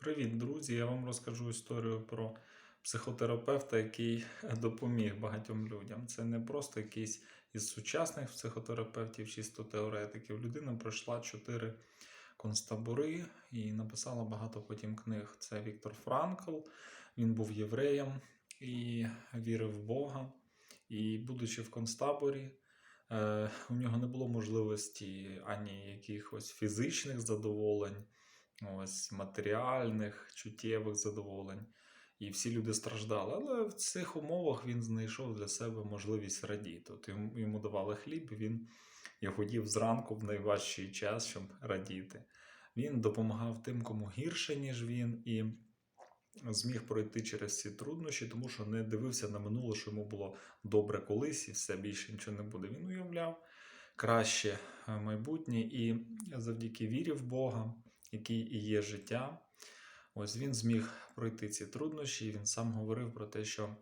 Привіт, друзі! Я вам розкажу історію про психотерапевта, який допоміг багатьом людям. Це не просто якийсь із сучасних психотерапевтів, чисто теоретиків. Людина пройшла чотири концтабори і написала багато потім книг. Це Віктор Франкл. Він був євреєм і вірив в Бога. І, будучи в концтаборі, е, у нього не було можливості ані якихось фізичних задоволень ось матеріальних, чуттєвих задоволень. І всі люди страждали. Але в цих умовах він знайшов для себе можливість радіти. От йому, давали хліб, він його їв зранку в найважчий час, щоб радіти. Він допомагав тим, кому гірше, ніж він, і зміг пройти через ці труднощі, тому що не дивився на минуле, що йому було добре колись, і все більше нічого не буде. Він уявляв краще майбутнє і завдяки вірі в Бога який і є життя. Ось він зміг пройти ці труднощі, і він сам говорив про те, що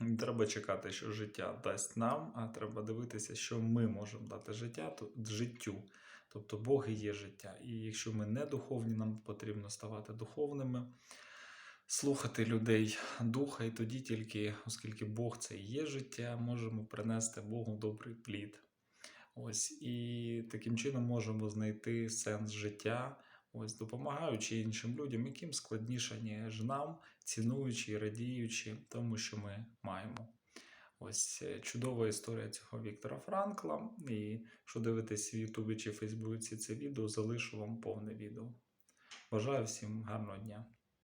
не треба чекати, що життя дасть нам, а треба дивитися, що ми можемо дати життя життю. Тобто Бог і є життя. І якщо ми не духовні, нам потрібно ставати духовними, слухати людей духа, і тоді тільки, оскільки Бог це і є життя, можемо принести Богу добрий плід. Ось і таким чином можемо знайти сенс життя, ось допомагаючи іншим людям, яким складніше, ніж нам, цінуючи і радіючи тому, що ми маємо. Ось е, чудова історія цього Віктора Франкла. І якщо дивитесь в Ютубі чи Фейсбуці це відео, залишу вам повне відео. Бажаю всім гарного дня!